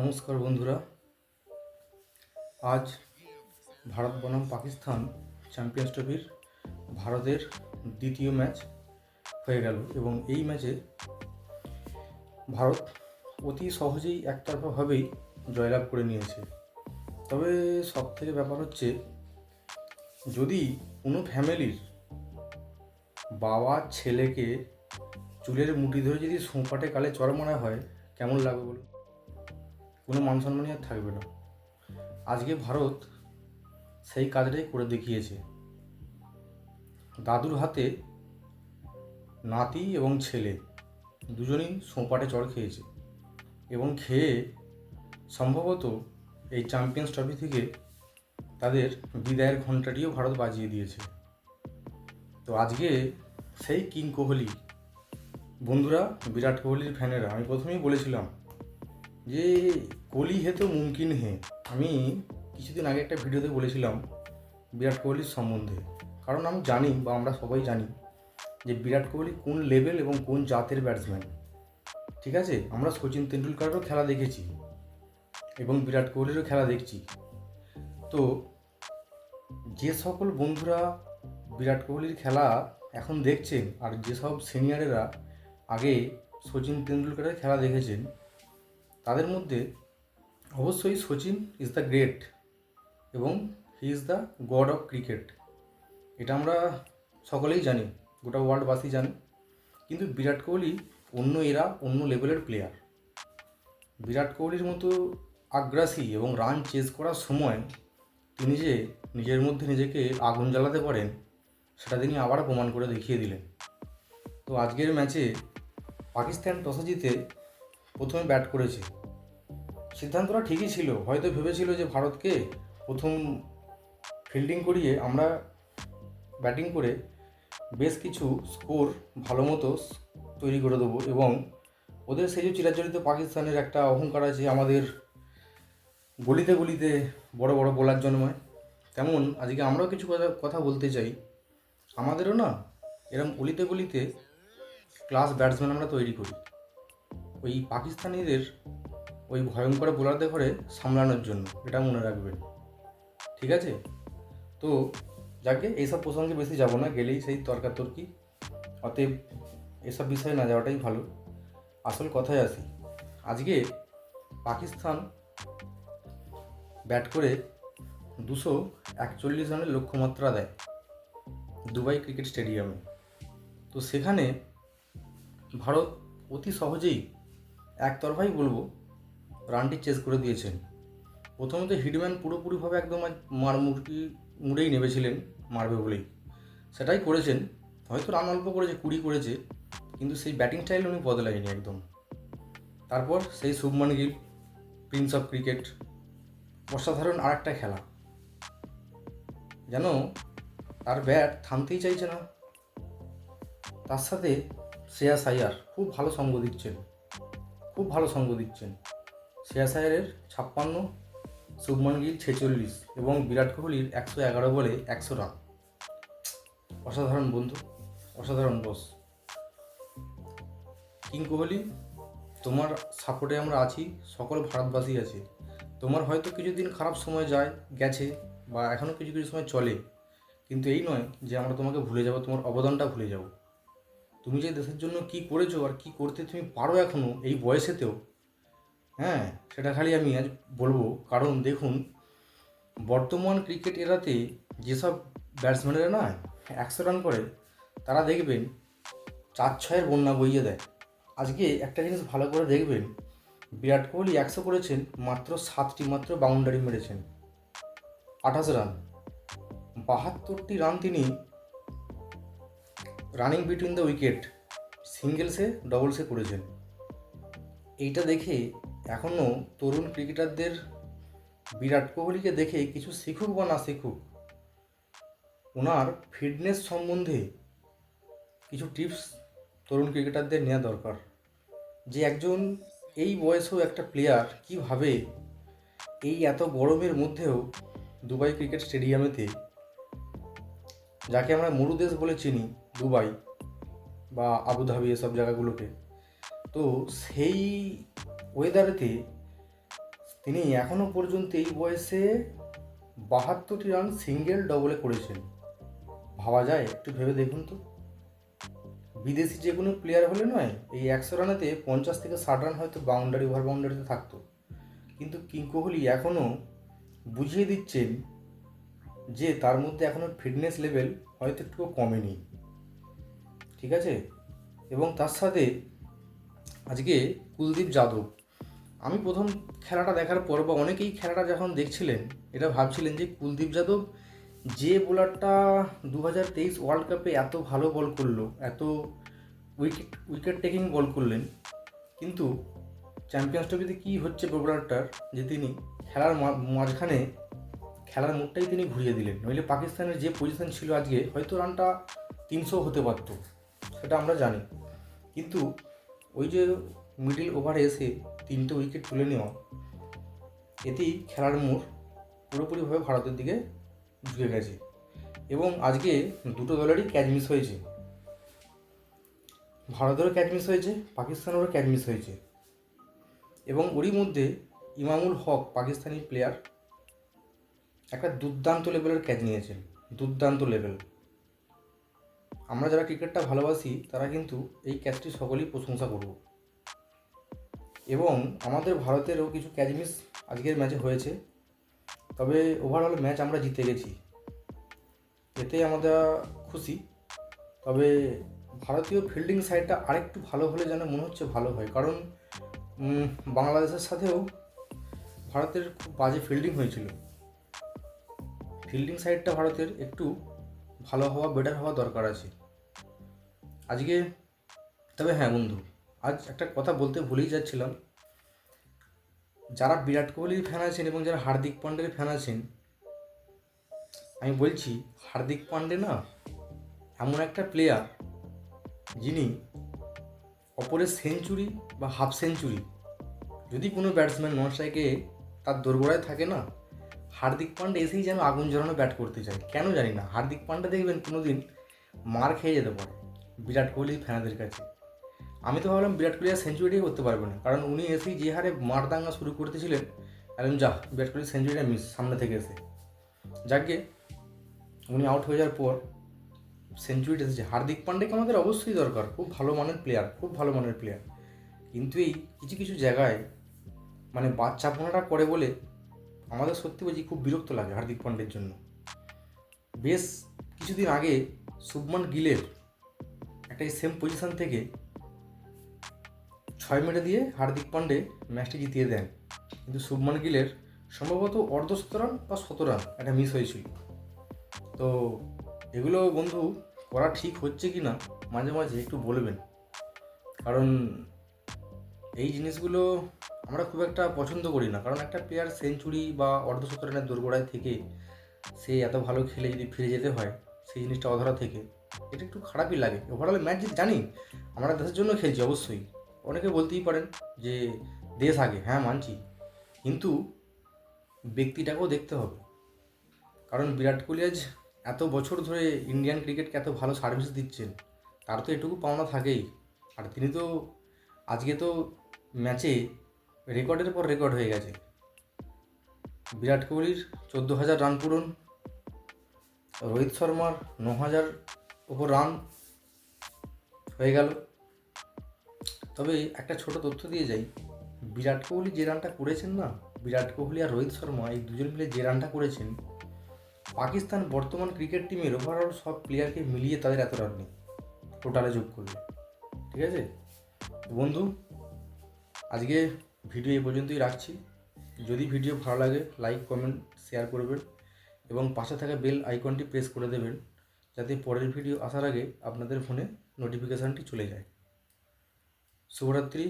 নমস্কার বন্ধুরা। আজ ভারত বনাম পাকিস্তান চ্যাম্পিয়ন্স ট্রফির ভারতের দ্বিতীয় ম্যাচ হয়ে গেল এবং এই ম্যাচে ভারত অতি সহজেই একতরফাভাবেই জয়লাভ করে নিয়েছে। তবে সব থেকে ব্যাপার হচ্ছে, যদি কোনো ফ্যামিলির বাবা, ছেলেকে চুলের মুঠি ধরে যদি সোঁপাটে কালে চড় মারা হয়, কেমন লাগবে বলুন? কোনো মান সম্মানই আর থাকবে না। আজকে ভারত সেই কাজটাই করে দেখিয়েছে। দাদুর হাতে নাতি এবং ছেলে দুজনেই সোঁপাটে চড় খেয়েছে এবং খেয়ে সম্ভবত এই চ্যাম্পিয়ন্স ট্রফি থেকে তাদের বিদায়ের ঘণ্টাটিও ভারত বাজিয়ে দিয়েছে। তো আজকে সেই কিং কোহলি, বন্ধুরা, বিরাট কোহলির ফ্যানেরা, আমি প্রথমেই বলেছিলাম যে কোহলি হে তো মুমকিন হে। আমি কিছুদিন আগে একটা ভিডিওতে বলেছিলাম বিরাট কোহলির সম্বন্ধে। কারণ আমি জানি বা আমরা সবাই জানি যে বিরাট কোহলি কোন লেভেল এবং কোন জাতের ব্যাটসম্যান ঠিক আছে? আমরা সচিন তেন্ডুলকারেরও খেলা দেখেছি এবং বিরাট কোহলিরও খেলা দেখছি। তো যে সকল বন্ধুরা বিরাট কোহলির খেলা এখন দেখছেন আর যেসব সিনিয়রেরা আগে সচিন তেন্ডুলকারের খেলা দেখেছেন তাদের মধ্যে অবশ্যই সচিন ইজ দ্য গ্রেট এবং he is the god of cricket এটা আমরা সকলেই জানি, গোটা ওয়ার্ল্ডবাসী জানে। কিন্তু বিরাট কোহলি অন্য এরা, অন্য লেভেলের প্লেয়ার বিরাট কোহলির মতো আগ্রাসী এবং রান চেজ করার সময় তিনি যে নিজের মধ্যে নিজেকে আগুন জ্বালাতে পারেন, সেটা তিনি আবার প্রমাণ করে দেখিয়ে দিলেন। তো আজকের ম্যাচে পাকিস্তান টসে জিতে প্রথমে ব্যাট করেছে। সিদ্ধান্তটা ঠিকই ছিল, হয়তো ভেবেছিল যে ভারতকে প্রথম ফিল্ডিং করিয়ে আমরা ব্যাটিং করে বেশ কিছু স্কোর ভালো মতো তৈরি করে দেবো এবং ওদের সেই যে চিরাচরিত পাকিস্তানের একটা অহংকার আছে, আমাদের গলিতে গলিতে বড় বড় বোলার জন্মায়। তেমন আজকে আমরাও কিছু কথা কথা বলতে চাই। আমাদেরও না এরম গলিতে গলিতে ক্লাস ব্যাটসম্যান আমরা তৈরি করি। ওই পাকিস্তানিদের ওই ভয়ঙ্কর বোলারদের ঘরে সামলানোর জন্য, এটা মনে রাখবেন। ঠিক আছে? তো যাকে এইসব প্রসঙ্গে বেশি যাব না, গেলেই সেই তর্কাতর্কি। অতএব এসব বিষয়ে না যাওয়াটাই ভালো। আসল কথায় আসি, আজকে পাকিস্তান ব্যাট করে দুশো একচল্লিশ রানের লক্ষ্যমাত্রা দেয় দুবাই ক্রিকেট স্টেডিয়ামে। তো সেখানে ভারত অতি সহজেই একতরফাই বলব রানটি চেস করে দিয়েছেন। প্রথমত হিটম্যান পুরোপুরিভাবে একদম মার মুরগি মুড়েই নেমেছিলেন মারবে বলেই। সেটাই করেছেন। হয়তো রান অল্প করেছে, কুড়ি করেছে, কিন্তু সেই ব্যাটিং স্টাইল উনি বদলায়নি একদম। তারপর সেই Shubman Gill prince of cricket অসাধারণ আর একটা খেলা। যেন তার ব্যাট থামতেই চাইছে না। তার সাথে শ্রেয়া সাইয়ার খুব ভালো সঙ্গ দিচ্ছেন। খুব ভালো সঙ্গ দিচ্ছেন। শ্রেয়া সাইয়ারের ছাপ্পান্ন, শুভমান গিল ছেচল্লিশ এবং বিরাট কোহলির একশো এগারো বলে একশো রান। অসাধারণ বন্ধু, অসাধারণ বস। কিং কোহলি, তোমার সাপোর্টে আমরা আছি, সকল ভারতবাসী আছে। তোমার হয়তো কিছুদিন খারাপ সময় যায়, গেছে বা এখনও কিছু কিছু সময় চলে, কিন্তু এই নয় যে আমরা তোমাকে ভুলে যাব, তোমার অবদানটা ভুলে যাব। তুমি যে দেশের জন্য কি করেছ আর কি করতে তুমি পারো এখনও এই বয়সেতেও হ্যাঁ সেটা খালি আমি আজ বলব। কারণ দেখুন, বর্তমান ক্রিকেট এরাতে যেসব ব্যাটসম্যানেরা না একশো রান করে, তারা দেখবেন চার ছয়ের বন্যা বইয়ে দেয়। আজকে একটা জিনিস ভালো করে দেখবেন, বিরাট কোহলি একশো করেছেন, মাত্র সাতটি মাত্র বাউন্ডারি মেরেছেন। আঠাশ রান। বাহাত্তরটি রান তিনি রানিং বিটুইন দ্য উইকেট সিঙ্গেলসে ডবলসে করেছেন। এইটা দেখে এখনও তরুণ ক্রিকেটারদের বিরাট কোহলিকে দেখে কিছু শিখুক বা না শিখুক, ওনার ফিটনেস সম্বন্ধে কিছু টিপস তরুণ ক্রিকেটারদের নেওয়া দরকার। যে একজন এই বয়সেও একটা প্লেয়ার কীভাবে এই এত গরমের মধ্যেও দুবাই ক্রিকেট স্টেডিয়ামেতে যাকে আমরা মরুদেশ বলে চিনি, দুবাই বা আবুধাবি এসব জায়গাগুলোকে তো সেই ওয়েদারেতে তিনি এখনও পর্যন্ত এই বয়সে বাহাত্তরটি রান সিঙ্গেল ডবলে করেছেন। ভাবা যায়, একটু ভেবে দেখুন তো। বিদেশি যে কোনো প্লেয়ার হলে নয়, এই একশো রানেতে পঞ্চাশ থেকে ষাট রান হয়তো বাউন্ডারি ওভার বাউন্ডারিতে থাকতো। কিন্তু কিং কোহলি এখনও বুঝিয়ে দিচ্ছেন যে তার মধ্যে এখনও ফিটনেস লেভেল হয়তো একটু কমেনি। ঠিক আছে? এবং তার সাথে আজকে কুলদীপ যাদব। আমি প্রথম খেলাটা দেখার পর বা অনেকেই খেলাটা যখন দেখছিলেন এটা ভাবছিলেন যে কুলদীপ যাদব যে বোলারটা দু হাজার তেইশ ওয়ার্ল্ড কাপে এত ভালো বল করল, এত উইকেট উইকেট টেকিং বল করলেন, কিন্তু চ্যাম্পিয়ন্স ট্রফিতে কী হচ্ছে বোলারটার যে তিনি খেলার মাঝখানে খেলার মুখটাই তিনি ঘুরিয়ে দিলেন। নইলে পাকিস্তানের যে পজিশন ছিল আজকে, হয়তো রানটা তিনশো হতে পারতো, সেটা আমরা জানি। কিন্তু ওই যে মিডিল ওভারে এসে তিনটে উইকেট তুলে নেওয়া, এতেই খেলার মোড় পুরোপুরিভাবে ভারতের দিকে ঝুঁকে গেছে। এবং আজকে দুটো দলেরই ক্যাচ মিস হয়েছে। ভারতেরও ক্যাচ মিস হয়েছে, পাকিস্তানেরও ক্যাচ মিস হয়েছে। এবং ওরই মধ্যে ইমামুল হক পাকিস্তানি প্লেয়ার একটা দুর্দান্ত লেভেলের ক্যাচ নিয়েছেন। দুর্দান্ত লেভেল আমরা যারা ক্রিকেটটা ভালোবাসি, তারা কিন্তু এই ক্যাচটি সকলেই প্রশংসা করব। এবং আমাদের ভারতেরও কিছু ক্যাচ মিস আজকের ম্যাচে হয়েছে। তবে ওভারঅল ম্যাচ আমরা জিতে গেছি। এতেই আমরা খুশি। তবে ভারতীয় ফিল্ডিং সাইডটা আরেকটু ভালো হলে যেন মনে হচ্ছে ভালো হয়। কারণ বাংলাদেশের সাথেও ভারতের খুব বাজে ফিল্ডিং হয়েছিল। ফিল্ডিং সাইডটা ভারতের একটু ভালো হওয়া বেটার হওয়া দরকার আছে। আজকে, তবে হ্যাঁ বন্ধু, আজ একটা কথা বলতে ভুলেই যাচ্ছিলাম। যারা বিরাট কোহলির ফ্যান আছেন এবং যারা হার্দিক পান্ডের ফ্যান আছেন, আমি বলছি, হার্দিক পান্ডে না এমন একটা প্লেয়ার যিনি অপরের সেঞ্চুরি বা হাফ সেঞ্চুরি যদি কোনো ব্যাটসম্যান স্ট্রাইকে তার দোরগোড়ায় থাকে না হার্দিক পান্ডে এসেই যেন আগুন জ্বালানো ব্যাট করতে চায়। কেন জানি না। হার্দিক পান্ডে দেখবেন কোনো দিন মার খেয়ে যেতে পারে বিরাট কোহলি ফ্যানাদের কাছে। আমি তো ভাবলাম বিরাট কোহলি আর সেঞ্চুরিটাই করতে পারবে না। কারণ উনি এসেই যে হারে মারদাঙ্গা শুরু করতেছিলেন একদম যা, বিরাট কোহলি সেঞ্চুরিটা মিস, সামনে থেকে এসে। যাকে উনি আউট হয়ে যাওয়ার পর সেঞ্চুরিটা এসেছে। হার্দিক পান্ডেকে আমাদের অবশ্যই দরকার। খুব ভালো মানের প্লেয়ার খুব ভালো মানের প্লেয়ার কিন্তু এই কিছু কিছু জায়গায় মানে বাচ্চা বাচ্চাপনাটা করে বলে আমাদের সত্যি বলছি খুব বিরক্ত লাগে হার্দিক পান্ডের জন্য। বেশ কিছুদিন আগে শুভমান গিলের একটা সেম পজিশন থেকে ছয় মেরে দিয়ে হার্দিক পান্ডে ম্যাচটি জিতিয়ে দেন। কিন্তু শুভমান গিলের সম্ভবত অর্ধ শতরান বা শতরান একটা মিস হয়েছিল। তো এগুলো বন্ধু করা ঠিক হচ্ছে কি না মাঝে মাঝে একটু বলবেন। কারণ এই জিনিসগুলো আমরা খুব একটা পছন্দ করি না। কারণ একটা প্লেয়ার সেঞ্চুরি বা অর্ধশত রানের দোরগোড়ায় থেকে সে এত ভালো খেলে যদি ফিরে যেতে হয়, সেই জিনিসটা অধরা থেকে, এটা একটু খারাপই লাগে। ওভারঅল ম্যাচ জানি, আমরা দেশের জন্য খেলছি অবশ্যই। অনেকে বলতেই পারেন যে, দেশ আগে হ্যাঁ মানছি। কিন্তু ব্যক্তিটাকেও দেখতে হবে। কারণ বিরাট কোহলি আজ এত বছর ধরে ইন্ডিয়ান ক্রিকেটকে এত ভালো সার্ভিস দিচ্ছেন, তার তো এটুকু পাওনা থাকেই। আর তিনি তো আজকে তো ম্যাচে রেকর্ডের পর রেকর্ড হয়ে গেছে। বিরাট কোহলির চোদ্দ হাজার রান পূরণ, রোহিত শর্মার ন হাজার ওপর রান হয়ে গেল। তবে একটা ছোট তথ্য দিয়ে যাই, বিরাট কোহলি যে রানটা করেছেন না, বিরাট কোহলি আর রোহিত শর্মা এই দুজন মিলে যে রানটা করেছেন, পাকিস্তান বর্তমান ক্রিকেট টিমের ওভারঅল সব প্লেয়ারকে মিলিয়ে তাদের এত রান নেই টোটালে যোগ করলে। ঠিক আছে? বন্ধু, আজকে ভিডিও এই পর্যন্তই রাখছি। যদি ভিডিও ভালো লাগে লাইক কমেন্ট শেয়ার করবেন এবং পাশে থাকা বেল আইকনটি প্রেস করে দেবেন যাতে পরের ভিডিও আসার আগে আপনাদের ফোনে নোটিফিকেশানটি চলে যায়। শুভরাত্রি।